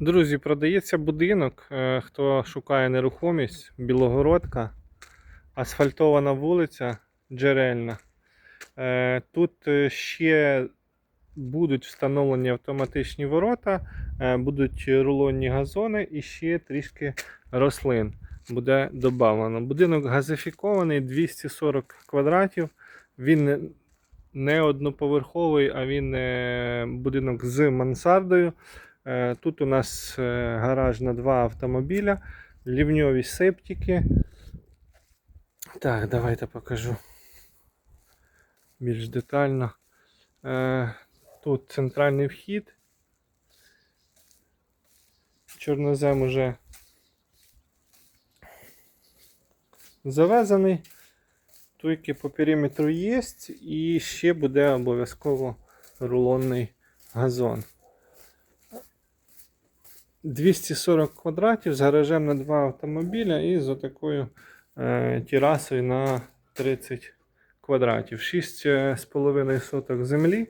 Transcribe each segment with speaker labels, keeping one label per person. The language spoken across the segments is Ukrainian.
Speaker 1: Друзі, продається будинок. е, Хто шукає нерухомість, Білогородка, асфальтована вулиця Джерельна. Е, Тут е, ще будуть встановлені автоматичні ворота, будуть рулонні газони і ще трішки рослин буде додано. Будинок газифікований 240 квадратів. Він не- одноповерховий, а він будинок з мансардою. Е, Тут у нас е, гараж на два автомобіля, лівньові септики. Так, давайте покажу більш детально. Е, Тут центральний вхід. Чорнозем уже завезений. Туйки по периметру є, і ще буде обов'язково рулонний газон. 240 квадратів з гаражем на два автомобіля і з отакою е, терасою на 30 квадратів. 6,5 соток землі.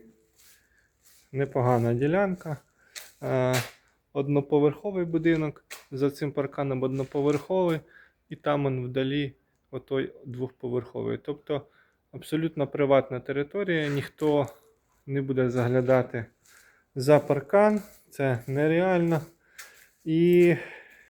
Speaker 1: Непогана ділянка. Е, одноповерховий будинок. За цим парканом одноповерховий, і там он вдалі отой двохповерховий. Тобто абсолютно приватна територія, ніхто не буде заглядати за паркан, це нереально. І